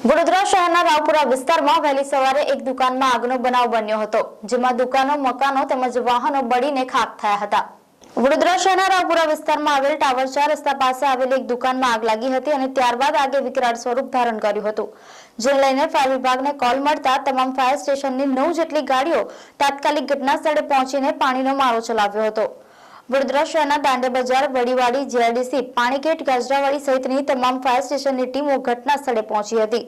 વડોદરા શહેરના રાવપુરા વિસ્તારમાં વહેલી સવારે એક દુકાનમાં આગનો બનાવ બન્યો હતો, જેમાં દુકાનો, મકાનો તેમજ વાહનો બળીને ખાક થયા હતા. વડોદરા શહેરના રાવપુરા વિસ્તારમાં આવેલ ટાવર ચાર રસ્તા પાસે આવેલી એક દુકાનમાં આગ લાગી હતી અને ત્યારબાદ આગે વિકરાળ સ્વરૂપ ધારણ કર્યું હતું જેને લઈને ફાયર વિભાગને કોલ મળતા તમામ ફાયર સ્ટેશનની નવ જેટલી ગાડીઓ તાત્કાલિક ઘટના સ્થળે પહોંચીને પાણીનો મારો ચલાવ્યો હતો. વડોદરા શહેરના દાંડે બજાર, વડીવાડી, જીઆરડીસી, પાણીગેટ, ગાજરાવાડી સહિતની તમામ ફાયર સ્ટેશનની ટીમો ઘટના સ્થળે પહોંચી હતી.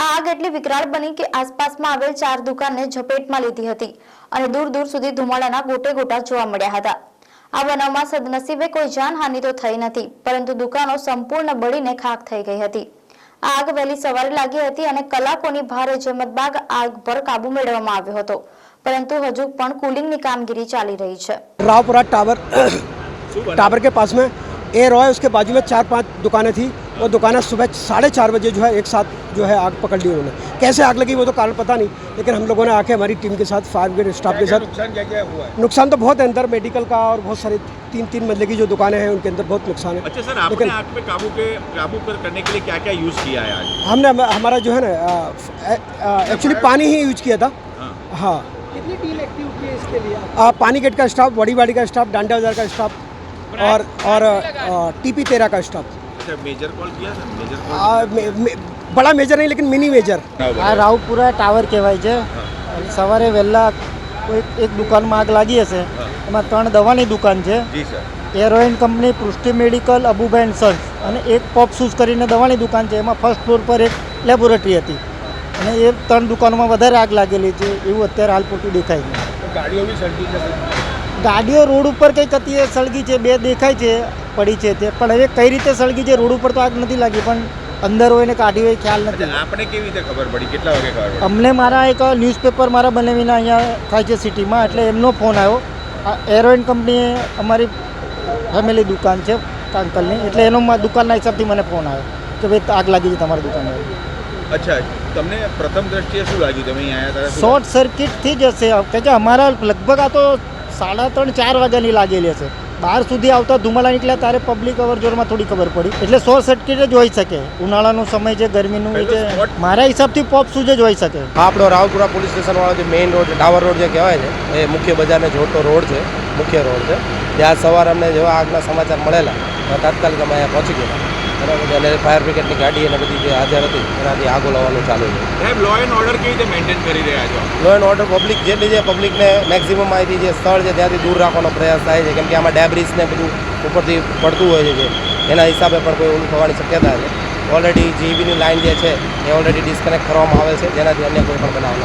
આ આગ એટલી વિકરાળ બની કે આસપાસમાં આવેલ ચાર દુકાનને ઝપેટમાં લીધી હતી અને દૂર દૂર સુધી ધુમાડાના ગોટે ગોટા જોવા મળ્યા હતા. આ બનાવમાં સદનસીબે કોઈ જાનહાનિ તો થઈ નથી, પરંતુ દુકાનો સંપૂર્ણ બળીને ખાક થઈ ગઈ હતી. આગ વહેલી સવારે લાગી હતી અને કલાકોની ભારે જહેમત બાદ આગ પર કાબુ મેળવવામાં આવ્યો હતો. પરંતુ હજુ પણ કુલિંગની કામગીરી ચાલી રહી છે रावपुरा टावर टावर के पास में एयर ऑय उसके बाजू में चार पांच दुकानें थी वो दुकानें सुबह साढ़े चार बजे जो है एक साथ जो है आग पकड़ ली उन्होंने कैसे आग लगी वो तो कारण पता नहीं लेकिन हम लोगों ने आके हमारी टीम के साथ फायर ब्रिगेड स्टाफ के साथ नुकसान क्या क्या हुआ है नुकसान तो बहुत है अंदर मेडिकल का और बहुत सारे तीन तीन मंजिले की जो दुकानें हैं उनके अंदर बहुत नुकसान है अच्छा सर आपने लेकिन आग पे काबू के काबू पर करने के लिए क्या क्या यूज किया है आज हमने हम- हमारा जो है ना एक्चुअली पानी ही यूज किया था हाँ हाँ कितनी टीम एक्टिव की है इसके लिए आ, पानी गेट का स्टाफ बड़ी बाड़ी का स्टाफ डांडा बाजार का स्टाफ और और टीपी तेरह का स्टाफ अच्छा मेजर कॉल किया सर मेजर आ, मे, मे, बड़ा मेजर नहीं लेकिन मिनी मेजर આ રાવપુરા ટાવર કહેવાય છે અને સવારે વહેલા કોઈ એક દુકાનમાં આગ લાગી હશે એમાં ત્રણ દવાની દુકાન છે जी sir એરોઇન company પૃષ્ટિ medical Abubhai and Sons અને એક પોપ શૂઝ કરીને દવાની દુકાન છે એમાં ફર્સ્ટ ફ્લોર પર એક લેબોરેટરી હતી અને એ ત્રણ દુકાનોમાં વધારે આગ લાગેલી છે એવું અત્યારે હાલ પૂરતું દેખાય છે. ગાડીઓ રોડ ઉપર કંઈક હતી સળગી છે બે દેખાય છે પડી છે તે પણ હવે કઈ રીતે સળગી છે રોડ ઉપર તો આગ નથી લાગી પણ અંદર હોય ને કાઢી હોય ખ્યાલ નથી આપણે કેવી રીતે ખબર પડી? કેટલા વાગે અમને મારા એક ન્યૂઝપેપર મારા બનાવીને અહીંયા થાય છે સિટીમાં એટલે એમનો ફોન આવ્યો. આ એરોઇન કંપનીએ અમારી ફેમિલી દુકાન છે કાંકલની એટલે એનો દુકાનના હિસાબથી મને ફોન આવ્યો કે ભાઈ આગ લાગી છે તમારી દુકાનમાં. અચ્છા તમને પ્રથમ દ્રષ્ટિએ શું લાગ્યું? તમે અહીંયા આવ્યા હતા શોર્ટ સર્કિટથી જ હશે. કારણ કે અમારા લગભગ આ તો સાડા ત્રણ ચાર વાગ્યાની લાગેલી હશે. બહાર સુધી આવતા ધુમાડા નીકળ્યા ત્યારે પબ્લિક અવર જોરમાં થોડી ખબર પડી. એટલે શોર્ટ સર્કિટ જ હોઈ શકે. ઉનાળાનો સમય છે ગરમીનું એ છે. મારા હિસાબથી પોપ શૂઝ જ હોઈ શકે. આપણો રાવપુરા પોલીસ સ્ટેશન વાળો જે મેઇન રોડ ડાવર ટાવર રોડ જે કહેવાય છે એ મુખ્ય બજારને જોડતો રોડ છે મુખ્ય રોડ છે. ત્યાં સવારે અમને જેવા આગના સમાચાર મળેલા તો તાત્કાલિક અમે અહીંયા પહોંચી ગયા બરાબર અને ફાયર બ્રિગેડની ગાડી અને બધી જે હાજર હતી એનાથી આગો લાવવાનું ચાલુ છે. સાહેબ લો એન્ડ ઓર્ડર કેવી રીતે મેન્ટેન કરી રહ્યા છો? લો એન્ડ ઓર્ડર પબ્લિક જેટલી છે પબ્લિકને મેક્સિમમ અહીંથી જે સ્થળ છે ત્યાંથી દૂર રાખવાનો પ્રયાસ થાય છે કેમ કે આમાં ડેબ્રિસ ને બધું ઉપરથી પડતું હોય છે જે એના હિસાબે પણ કોઈ ઓલું થવાની શક્યતા છે. ઓલરેડી જીબીની લાઇન જે છે એ ઓલરેડી ડિસ્કનેક્ટ કરવામાં આવે છે જેનાથી અન્ય કોઈ પણ બનાવ